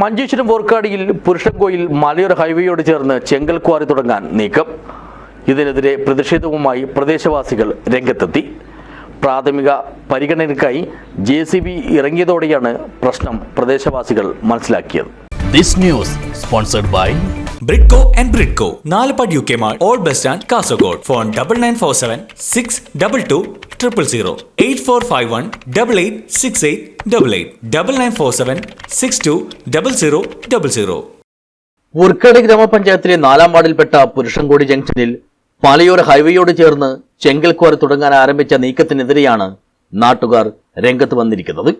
മഞ്ചേശ്വരം വോർക്കാടിയിൽ പുരുഷൻകോയിൽ മലയോര ഹൈവേയോട് ചേർന്ന് ചെങ്കൽ ക്വാറി തുടങ്ങാൻ നീക്കം. ഇതിനെതിരെ പ്രതിഷേധവുമായി പ്രദേശവാസികൾ രംഗത്തെത്തി. പ്രാഥമിക പരിഗണനയ്ക്കായി ജെ സി ബി ഇറങ്ങിയതോടെയാണ് പ്രശ്നം പ്രദേശവാസികൾ മനസ്സിലാക്കിയത്. This news sponsored by Bridco and Bridco Nalappad U K mall old bus stand Kasaragod phone double nine four seven six double two triple zero eight four five one double eight six eight double eight double nine four seven six two double zero double zero Urkkad ഗ്രാമപഞ്ചായത്തിലെ നാലാം വാർഡിൽപ്പെട്ട പുരുഷൻകോടി ജംഗ്ഷനിൽ പാലയോര ഹൈവേയോട് ചേർന്ന് ചെങ്കൽക്കോര തുടങ്ങാൻ ആരംഭിച്ച നീക്കത്തിനെതിരെയാണ് നാട്ടുകാർ രംഗത്ത് വന്നിരിക്കുന്നത്.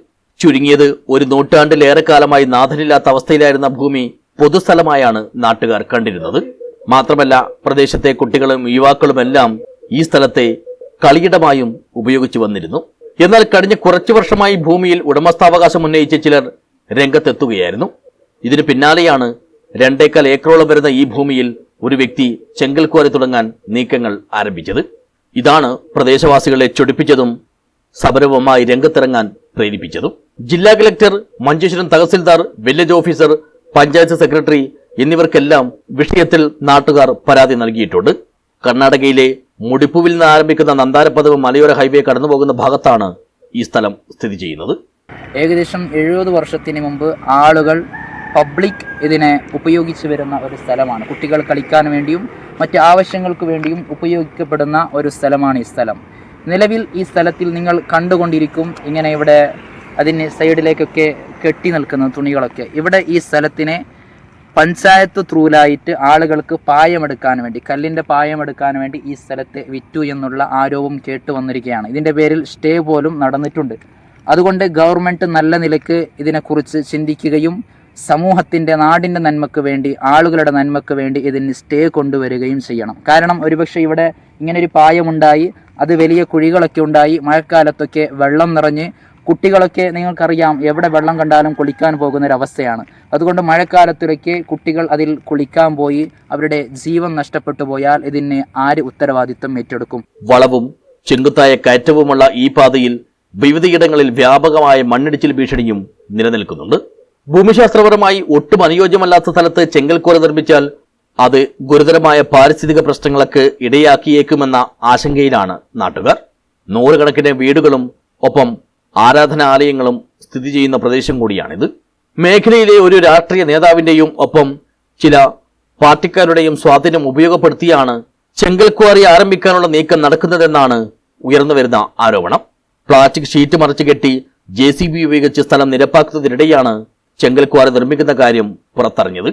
ചുരുങ്ങിയത് ഒരു നൂറ്റാണ്ടിലേറെ കാലമായി നാഥനില്ലാത്ത അവസ്ഥയിലായിരുന്ന ഭൂമി പൊതുസ്ഥലമായാണ് നാട്ടുകാർ കണ്ടിരുന്നത്. മാത്രമല്ല പ്രദേശത്തെ കുട്ടികളും യുവാക്കളുമെല്ലാം ഈ സ്ഥലത്തെ കളിയിടമായും ഉപയോഗിച്ചു വന്നിരുന്നു. എന്നാൽ കഴിഞ്ഞ കുറച്ചു വർഷമായി ഭൂമിയിൽ ഉടമസ്ഥാവകാശം ഉന്നയിച്ച ചിലർ രംഗത്തെത്തുകയായിരുന്നു. ഇതിന് പിന്നാലെയാണ് രണ്ടേക്കാൽ ഏക്കറോളം വരുന്ന ഈ ഭൂമിയിൽ ഒരു വ്യക്തി ചെങ്കൽ കോരി തുടങ്ങാൻ നീക്കങ്ങൾ ആരംഭിച്ചത്. ഇതാണ് പ്രദേശവാസികളെ ചൊടിപ്പിച്ചതും സമരവുമായി രംഗത്തിറങ്ങാൻ പ്രേരിപ്പിച്ചതും. ജില്ലാ collector Manjeshwaram tahsildar village officer panchayat secretary എന്നിവർക്കെല്ലാം വിഷയത്തിൽ നാട്ടുകാർ പരാതി നൽകിയിട്ടുണ്ട്. കർണാടകയിലെ മുടിപ്പുവിൽ നിന്ന് ആരംഭിക്കുന്ന നന്താരപ്പദവ് മലയോര ഹൈവേ കടന്നുപോകുന്ന ഭാഗത്താണ് ഈ സ്ഥലം സ്ഥിതി ചെയ്യുന്നത്. ഏകദേശം എഴുപത് വർഷത്തിന് മുമ്പ് ആളുകൾ പബ്ലിക് ഇതിനെ ഉപയോഗിച്ച് വരുന്ന ഒരു സ്ഥലമാണ്. കുട്ടികൾ കളിക്കാൻ വേണ്ടിയും മറ്റ് ആവശ്യങ്ങൾക്ക് വേണ്ടിയും ഉപയോഗിക്കപ്പെടുന്ന ഒരു സ്ഥലമാണ് ഈ സ്ഥലം. നിലവിൽ ഈ സ്ഥലത്തിൽ നിങ്ങൾ കണ്ടുകൊണ്ടിരിക്കും ഇങ്ങനെ ഇവിടെ അതിന് സൈഡിലേക്കൊക്കെ കെട്ടി നിൽക്കുന്ന തുണികളൊക്കെ. ഇവിടെ ഈ സ്ഥലത്തിനെ പഞ്ചായത്ത് ത്രൂലായിട്ട് ആളുകൾക്ക് പായമെടുക്കാൻ വേണ്ടി കല്ലിന്റെ പായമെടുക്കാൻ വേണ്ടി ഈ സ്ഥലത്തെ വിറ്റു എന്നുള്ള ആരോപം കേട്ട് വന്നിരിക്കുകയാണ്. ഇതിന്റെ പേരിൽ സ്റ്റേ പോലും നടന്നിട്ടുണ്ട്. അതുകൊണ്ട് ഗവൺമെന്റ് നല്ല നിലയ്ക്ക് ഇതിനെക്കുറിച്ച് ചിന്തിക്കുകയും സമൂഹത്തിന്റെ നാടിന്റെ നന്മക്ക് വേണ്ടി ആളുകളുടെ നന്മക്ക് വേണ്ടി ഇതിന് സ്റ്റേ കൊണ്ടുവരികയും ചെയ്യണം. കാരണം ഒരുപക്ഷെ ഇവിടെ ഇങ്ങനൊരു പായമുണ്ടായി അത് വലിയ കുഴികളൊക്കെ ഉണ്ടായി മഴക്കാലത്തൊക്കെ വെള്ളം നിറഞ്ഞ് കുട്ടികളൊക്കെ നിങ്ങൾക്കറിയാം എവിടെ വെള്ളം കണ്ടാലും കുളിക്കാൻ പോകുന്ന ഒരു അവസ്ഥയാണ് അതുകൊണ്ട് മഴക്കാലത്തിലൊക്കെ കുട്ടികൾ അതിൽ കുളിക്കാൻ പോയി അവരുടെ ജീവൻ നഷ്ടപ്പെട്ടു പോയാൽ ഇതിന് ആര് ഉത്തരവാദിത്വം ഏറ്റെടുക്കും? വളവും ചെങ്കുത്തായ കയറ്റവുമുള്ള ഈ പാതയിൽ വിവിധയിടങ്ങളിൽ വ്യാപകമായ മണ്ണിടിച്ചിൽ ഭീഷണിയും നിലനിൽക്കുന്നുണ്ട്. ഭൂമിശാസ്ത്രപരമായി ഒട്ടും അനുയോജ്യമല്ലാത്ത സ്ഥലത്ത് ചെങ്കൽക്കോര നിർമ്മിച്ചാൽ അത് ഗുരുതരമായ പാരിസ്ഥിതിക പ്രശ്നങ്ങൾക്ക് ഇടയാക്കിയേക്കുമെന്ന ആശങ്കയിലാണ് നാട്ടുകാർ. നൂറുകണക്കിന് വീടുകളും ഒപ്പം ആരാധനാലയങ്ങളും സ്ഥിതി ചെയ്യുന്ന പ്രദേശം കൂടിയാണിത്. മേഖലയിലെ ഒരു രാഷ്ട്രീയ നേതാവിന്റെയും ഒപ്പം ചില പാർട്ടിക്കാരുടെയും സ്വാധീനം ഉപയോഗപ്പെടുത്തിയാണ് ചെങ്കൽ ക്വാറി ആരംഭിക്കാനുള്ള നീക്കം നടക്കുന്നതെന്നാണ് ഉയർന്നു വരുന്ന ആരോപണം. പ്ലാസ്റ്റിക് ഷീറ്റ് മറച്ചു കെട്ടി ജെ സി ബി ഉപയോഗിച്ച് സ്ഥലം നിരപ്പാക്കുന്നതിനിടെയാണ് ചെങ്കൽ ക്വാറി നിർമ്മിക്കുന്ന കാര്യം പുറത്തറിഞ്ഞത്.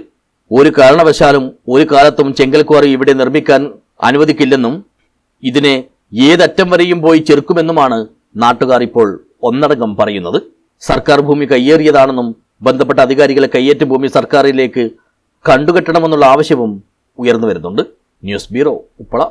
ഒരു കാരണവശാലും ഒരു കാലത്തും ചെങ്കൽ ക്വാറി ഇവിടെ നിർമ്മിക്കാൻ അനുവദിക്കില്ലെന്നും ഇതിനെ ഏതറ്റം വരെയും പോയി ചെറുക്കുമെന്നുമാണ് നാട്ടുകാർ ഇപ്പോൾ ഒന്നടങ്കം പറയുന്നത്. സർക്കാർ ഭൂമി കയ്യേറിയതാണെന്നും ബന്ധപ്പെട്ട അധികാരികളെ കയ്യേറ്റ ഭൂമി സർക്കാരിലേക്ക് കണ്ടുകെട്ടണമെന്നുള്ള ആവശ്യവും ഉയർന്നു വരുന്നുണ്ട്. News bureau Uppala.